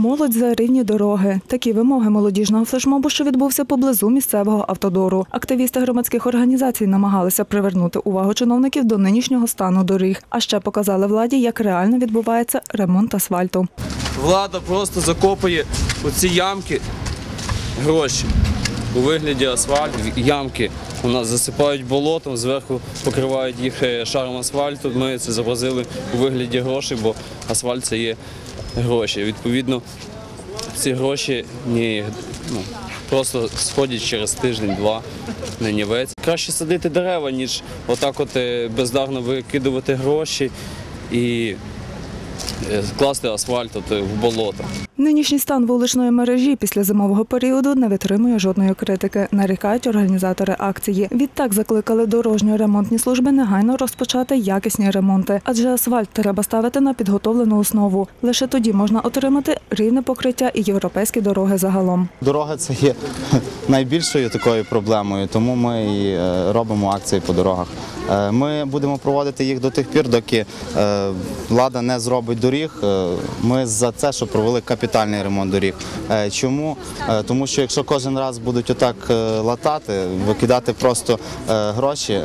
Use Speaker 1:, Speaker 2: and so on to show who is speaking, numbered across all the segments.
Speaker 1: Молодь за рівні дороги. Такі вимоги молодіжного флешмобу, що відбувся поблизу місцевого автодору. Активісти громадських організацій намагалися привернути увагу чиновників до нинішнього стану доріг, а ще показали владі, як реально відбувається ремонт асфальту.
Speaker 2: Влада просто закопує у ці ямки гроші у вигляді асфальту. Ямки у нас засипають болотом, зверху покривають їх е, шаром асфальту. Ми це зобразили у вигляді грошей, бо асфальт це є гроші. Відповідно, ці гроші ні, ну, просто сходять через тиждень-два на нівець. Краще садити дерева, ніж отак от е, бездарно викидувати гроші і е, класти асфальт от, е, в болото.
Speaker 1: Нинішній стан вуличної мережі після зимового періоду не витримує жодної критики, нарікають організатори акції. Відтак закликали дорожньо-ремонтні служби негайно розпочати якісні ремонти, адже асфальт треба ставити на підготовлену основу. Лише тоді можна отримати рівне покриття і європейські дороги загалом.
Speaker 3: Дорога це є найбільшою такою проблемою, тому ми і е, робимо акції по дорогах. Е, Ми будемо проводити їх до тих пір, доки е, влада не зробить доріг. Ми за це, щоб провели капітальний ремонт доріг. Е, Чому? Е, Тому що якщо кожен раз будуть отак е, латати, викидати просто гроші,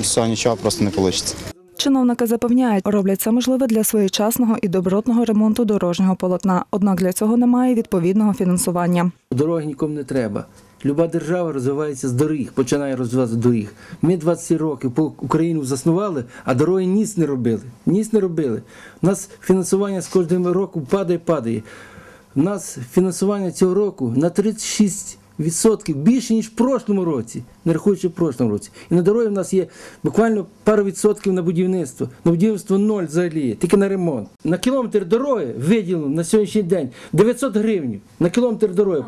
Speaker 3: всього нічого просто не вийде.
Speaker 1: Чиновники запевняють, роблять все можливе для своєчасного і добротного ремонту дорожнього полотна. Однак для цього немає відповідного фінансування.
Speaker 4: Дороги нікому не треба. Люба держава розвивається з доріг, починає розвиватися доріг. Ми 20 років по Україну заснували, а дороги ніц не робили. Ніц не робили. У нас фінансування з кожним роком падає, падає. У нас фінансування цього року на 36% більше, ніж в прошлому році, не рахуючи в прошлому році. І на дорогі в нас є буквально пару відсотків на будівництво. На будівництво ноль взагалі, тільки на ремонт. На кілометр дороги виділено на сьогоднішній день 900 гривень на кілометр дороги.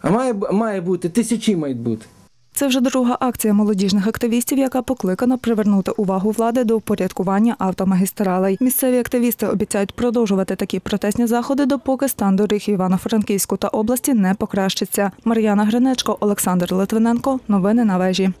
Speaker 4: А має бути, тисячі мають бути.
Speaker 1: Це вже друга акція молодіжних активістів, яка покликана привернути увагу влади до упорядкування автомагістралей. Місцеві активісти обіцяють продовжувати такі протестні заходи, допоки стан доріг Івано-Франківську та області не покращиться. Мар'яна Гринечко, Олександр Литвиненко. Новини на вежі.